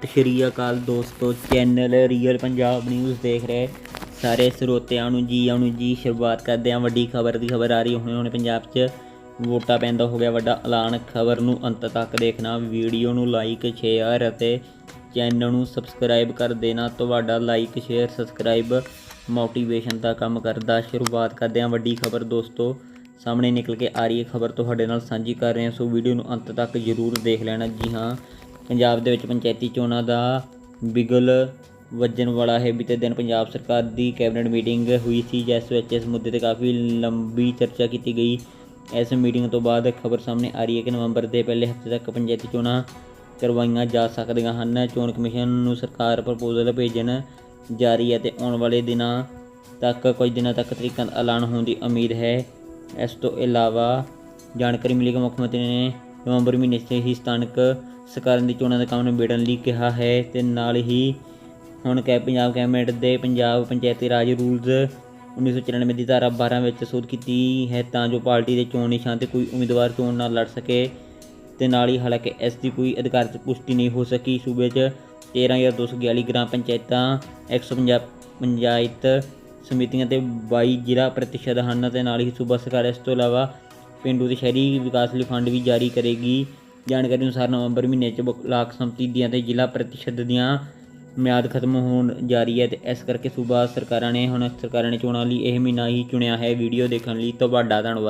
ਸਤਿ ਸ਼੍ਰੀ ਅਕਾਲ ਦੋਸਤੋ channel real Punjab news ਦੇਖ ਰਹੇ ਸਾਰੇ ਸਰੋਤਿਆਂ ਨੂੰ ਜੀ ਆਇਆਂ ਨੂੰ ਜੀ, ਸ਼ੁਰੂਆਤ ਕਰਦੇ ਹਾਂ ਵੱਡੀ ਖਬਰ ਦੀ ਖਬਰ ਆ ਰਹੀ ਹੁਣੇ ਹੁਣੇ ਪੰਜਾਬ 'ਚ ਵੋਟਾਂ ਪੈਂਦਾ ਹੋ ਗਿਆ ਵੱਡਾ ਐਲਾਨ, ਖਬਰ ਨੂੰ ਅੰਤ ਤੱਕ ਦੇਖਣਾ, ਵੀਡੀਓ ਨੂੰ ਲਾਈਕ ਸ਼ੇਅਰ ਅਤੇ ਚੈਨਲ ਨੂੰ ਸਬਸਕ੍ਰਾਈਬ ਕਰ ਦੇਣਾ, ਤੁਹਾਡਾ ਲਾਈਕ ਸ਼ੇਅਰ ਸਬਸਕ੍ਰਾਈਬ ਮੋਟੀਵੇਸ਼ਨ ਦਾ ਕੰਮ ਕਰਦਾ, ਸ਼ੁਰੂਆਤ ਕਰਦੇ ਹਾਂ ਵੱਡੀ ਖਬਰ ਦੋਸਤੋ। ਸਾਹਮਣੇ ਨਿਕਲ ਕੇ ਆ ਰਹੀ ਹੈ ਖਬਰ, ਤੁਹਾਡੇ ਨਾਲ ਸਾਂਝੀ ਕਰ ਰਹੇ ਹਾਂ ਸੋ ਵੀਡੀਓ ਨੂੰ ਅੰਤ ਤੱਕ ਜ਼ਰੂਰ ਦੇਖ ਲੈਣਾ। ਜੀ ਹਾਂ ਪੰਜਾਬ ਦੇ ਵਿੱਚ ਪੰਚਾਇਤੀ ਚੋਣਾਂ ਦਾ ਬਿਗਲ ਵੱਜਣ ਵਾਲਾ ਹੈ। ਬੀਤੇ ਦਿਨ ਪੰਜਾਬ ਸਰਕਾਰ ਦੀ ਕੈਬਨਿਟ ਮੀਟਿੰਗ ਹੋਈ ਸੀ, ਜਿਸ ਵਿੱਚ ਇਸ ਮੁੱਦੇ ਤੇ ਕਾਫੀ ਲੰਬੀ ਚਰਚਾ ਕੀਤੀ ਗਈ। ਇਸ ਮੀਟਿੰਗ ਤੋਂ ਬਾਅਦ ਖਬਰ ਸਾਹਮਣੇ ਆ ਰਹੀ ਹੈ ਕਿ ਨਵੰਬਰ ਦੇ ਪਹਿਲੇ ਹਫ਼ਤੇ ਤੱਕ ਪੰਚਾਇਤੀ ਚੋਣਾਂ ਕਰਵਾਈਆਂ ਜਾ ਸਕਦੀਆਂ ਹਨ। ਚੋਣ ਕਮਿਸ਼ਨ ਨੂੰ ਸਰਕਾਰ ਪ੍ਰਪੋਜ਼ਲ ਭੇਜਣ ਜਾਰੀ ਹੈ ਤੇ ਆਉਣ ਵਾਲੇ ਦਿਨਾਂ ਤੱਕ, ਕੁਝ ਦਿਨਾਂ ਤੱਕ ਤਰੀਕਾਂ ਦਾ ਐਲਾਨ ਹੋਣ ਦੀ ਉਮੀਦ ਹੈ। ਇਸ ਤੋਂ ਇਲਾਵਾ ਜਾਣਕਾਰੀ ਮਿਲੀ ਕਿ ਮੁੱਖ ਮੰਤਰੀ ਨੇ ਨਵੰਬਰ ਮਹੀਨੇ 'ਚ ਹੀ ਸਥਾਨਕ ਸਰਕਾਰਾਂ ਦੀ ਚੋਣਾਂ ਦਾ ਕੰਮ ਨਿਬੇੜਨ ਲਈ ਕਿਹਾ ਹੈ ਤੇ ਨਾਲ ਹੀ ਹੁਣ ਕੈ ਪੰਜਾਬ ਕੈਬਨਿਟ ਦੇ ਪੰਜਾਬ ਪੰਚਾਇਤੀ ਰਾਜ ਰੂਲਸ 1994 ਦੀ ਧਾਰਾ 12 ਵਿੱਚ ਸੋਧ ਕੀਤੀ ਹੈ ਤਾਂ ਜੋ ਪਾਰਟੀ ਦੇ ਚੋਣ ਨਿਸ਼ਾਨ ਤੇ ਕੋਈ ਉਮੀਦਵਾਰ ਚੋਣ ਨਾ ਲੜ ਸਕੇ ਤੇ ਨਾਲ ਹੀ ਹਾਲਾਂਕਿ ਇਸ ਦੀ ਕੋਈ ਅਧਿਕਾਰਤ ਪੁਸ਼ਟੀ ਨਹੀਂ ਹੋ ਸਕੀ। ਸੂਬੇ 'ਚ 13241 ਗ੍ਰਾਮ ਪੰਚਾਇਤਾਂ 150 ਪੰਚਾਇਤ ਸਮਿਤੀਆਂ ਤੇ 22 ਜ਼ਿਲ੍ਹਾ ਪ੍ਰਤੀਸ਼ਤ ਹਨ ਤੇ ਨਾਲ ਹੀ ਸੂਬਾ ਸਰਕਾਰ ਇਸ ਤੋਂ ਇਲਾਵਾ ਪੇਂਡੂ ਤੇ ਸ਼ਹਿਰੀ ਵਿਕਾਸ ਲਈ ਫੰਡ ਵੀ ਜਾਰੀ ਕਰੇਗੀ। ਜਾਣਕਾਰੀ ਅਨੁਸਾਰ ਨਵੰਬਰ ਮਹੀਨੇ 'ਚ ਬਲਾਕ ਸੰਮਤੀ ਦੀਆਂ ਤੇ ਜ਼ਿਲ੍ਹਾ ਪ੍ਰਤੀਸ਼ਤ ਦੀਆਂ ਮਿਆਦ ਖਤਮ ਹੋਣ ਜਾ ਰਹੀ ਹੈ ਤੇ ਇਸ ਕਰਕੇ ਸੂਬਾ ਸਰਕਾਰਾਂ ਨੇ ਹੁਣ ਸਰਕਾਰਾਂ ਨੇ ਚੋਣਾਂ ਲਈ ਇਹ ਮਹੀਨਾ ਹੀ ਚੁਣਿਆ ਹੈ। ਵੀਡੀਓ ਦੇਖਣ ਲਈ ਤੁਹਾਡਾ ਧੰਨਵਾਦ।